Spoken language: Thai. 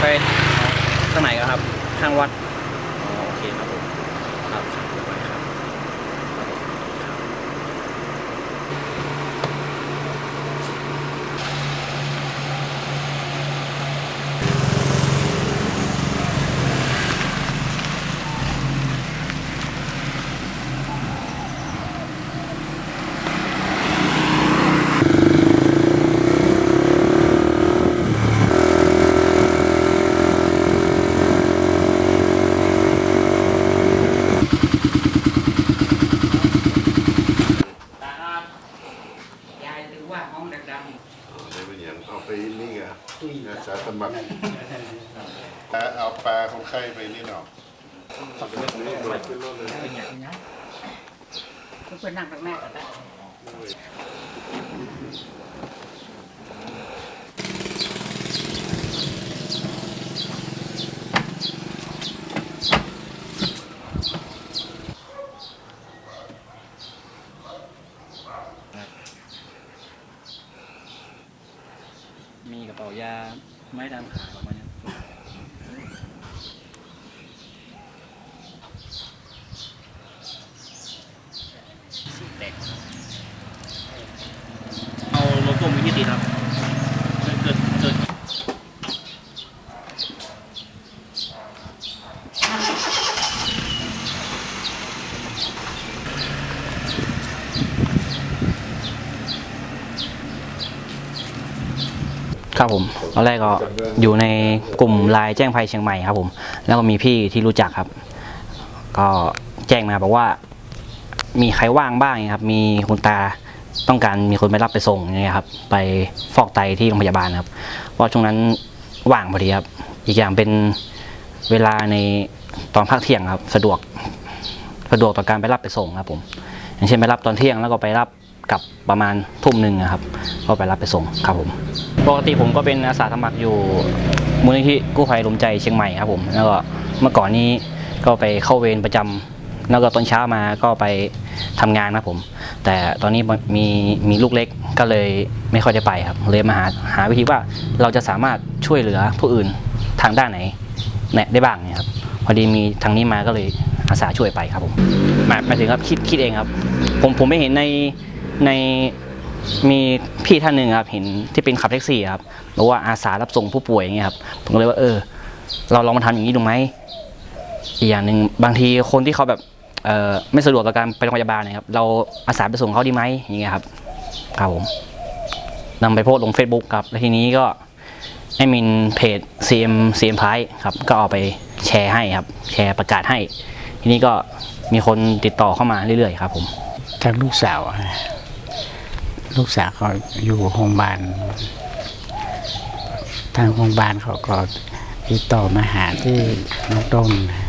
ไปทางไหนครับ ข้างวัด โอเคครับ ไปนี่ไงอาสาสมัครเอาปลาของใครไปนี่หน่อยเพื่อนนั่งตรงหน้ากันได้ ยาไม้ดำขาออกมาเนี่ยเอาโลโก้มีที่ติครับเกิดเกิด ครับผมตอนแรกก็อยู่ในกลุ่มไลน์แจ้งภัยเชียงใหม่ครับผม แล้วก็มีพี่ที่รู้จักครับ ก็แจ้งมาบอกว่า มีใครว่างบ้างครับ มีคุณตาต้องการมีคนไปรับไปส่งเงี้ยครับ ไปฟอกไตที่โรงพยาบาลครับเพราะช่วงนั้นว่างพอดีครับ อีกอย่างเป็นเวลาในตอนพักเที่ยงครับ สะดวกสะดวกต่อการไปรับไปส่งครับผม อย่างเช่นไปรับตอนเที่ยงแล้วก็ไปรับ กลับประมาณทุ่มหนึ่งนะครับ ก็ไปรับไปส่งครับผม ปกติผมก็เป็นอาสาสมัครอยู่มูลนิธิกู้ภัยลมใจเชียงใหม่ครับผมแล้วก็เมื่อก่อนนี้ก็ไปเข้าเวรประจำแล้วก็ตอนเช้ามาก็ไปทำงานครับผม แต่ตอนนี้มีมีลูกเล็กก็เลยไม่ค่อยได้ไปครับเลยมาหาหาวิธีว่าเราจะสามารถช่วยเหลือผู้อื่นทางด้านไหนเนี่ยได้บ้างเนี่ยครับพอดีมีทางนี้มาก็เลยอาสาช่วยไปครับผมมาถึงครับคิดคิดเองครับ ผมผมไม่เห็นใน ในมีพี่ท่านหนึ่งครับเห็นที่เป็นขับแท็กซี่ครับบอกว่าอาสารับส่งผู้ป่วยอย่างเงี้ยครับผมก็เลยว่าเออ เราลองมาทำอย่างนี้ดูไหมอีกอย่างหนึ่งบางทีคนที่เขาแบบเออไม่สะดวกต่อการไปโรงพยาบาลเนะครับ เราอาสาไปส่งเขาดีไหมอย่างเงี้ยครับครับผมนำไปโพสลง Facebook ครับแล้วทีนี้ก็ไอมินเพจ CM CM พายครับ ก็เอาไปแชร์ให้ครับ แชร์ประกาศให้ ทีนี้ก็มีคนติดต่อเข้ามาเรื่อยๆครับผมทางลูกสาวอะ ลูกสาวเขาอยู่โรงพยาบาลทางโรงพยาบาลเขาก็ติดต่อมาหาที่น้องต้นนะ